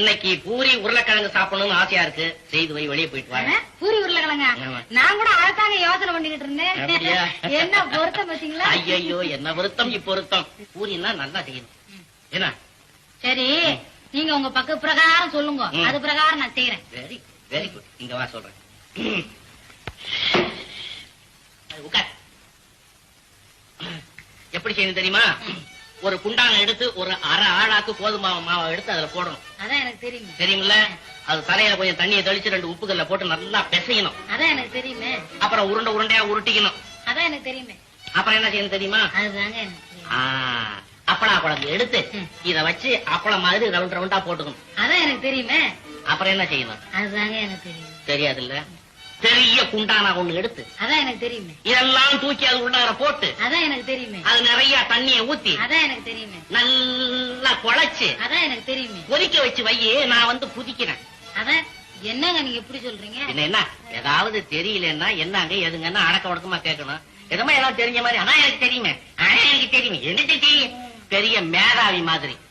இன்னைக்கு பூரி உருளைக்கிழங்கு சாப்பிடணும்னு ஆசையா இருக்கு. செய்து வை வெளியே போயிட்டு வாங்க. பூரி உருளைக்கிழங்க. நான் கூட அதுதாங்க யோசனை பண்ணிக்கிட்டு இருந்தேன்? என்ன பொருத்தம் பாத்தீங்களா ஐயோ என்ன வருத்தம் இப்பொருத்தம் பூரின்னா நல்லா செய்யணும் என்ன? சரி நீங்க உங்க பக்க பிரகாரம் சொல்லுங்க. அது பிரகாரம் நான் செய்யறேன் வெரி வெரி குட் இங்க வா சொல்றேன். உட்கார். எப்படி செய்யணும் தெரியுமா? ஒரு குண்டான எடுத்து ஒரு அரை ஆளாக்கு கோதுமை மாவை எடுத்து அதுல போடணும். அதான் எனக்கு தெரியுமே. தெரியுமில்ல அது தலையில கொஞ்சம் தண்ணியை தெளிச்சு ரெண்டு உப்புக்கல்ல போட்டு நல்லா பிசையணும். அதான் எனக்கு தெரியுமே. அப்புறம் உருண்டை உருண்டையா உருட்டிக்கணும். அதான் எனக்கு தெரியுமே. அப்புறம் என்ன செய்யணும் தெரியுமா? அதுதாங்க அப்பளா குழம்பு எடுத்து. இத வச்சு அப்பளம் மாதிரி ரவுண்ட் ரவுண்டா போட்டுக்கணும். அதான் எனக்கு தெரியுமே. அப்புறம் என்ன செய்யணும்? அதுதாங்க எனக்கு தெரியும். தெரியாதுல்ல? பெரிய குண்டானா ஒண்ணு எடுத்து அதான் எனக்கு தெரியுமே. இதெல்லாம் தூக்கி அது உள்ளார போட்டு அதான் எனக்கு தெரியுமே. அது நிறைய தண்ணியை ஊத்தி அதான் எனக்கு தெரியுமே. நல்லா குழைச்சு அதான் எனக்கு தெரியுமே. கொதிக்க வச்சு வையே நான் வந்து புதிக்கிறேன். அதான் என்னங்க நீங்க எப்படி சொல்றீங்க? என்ன என்ன? ஏதாவது தெரியலன்னா என்னங்க எதுங்கன்னா அடக்க உடக்கமா கேட்கணும். எதுமா ஏதாவது தெரிஞ்ச மாதிரி ஆனா எனக்கு தெரியுமே. ஆனா எனக்கு தெரியுமே. எனக்கு தெரியும்? பெரிய மேதாவி மாதிரி.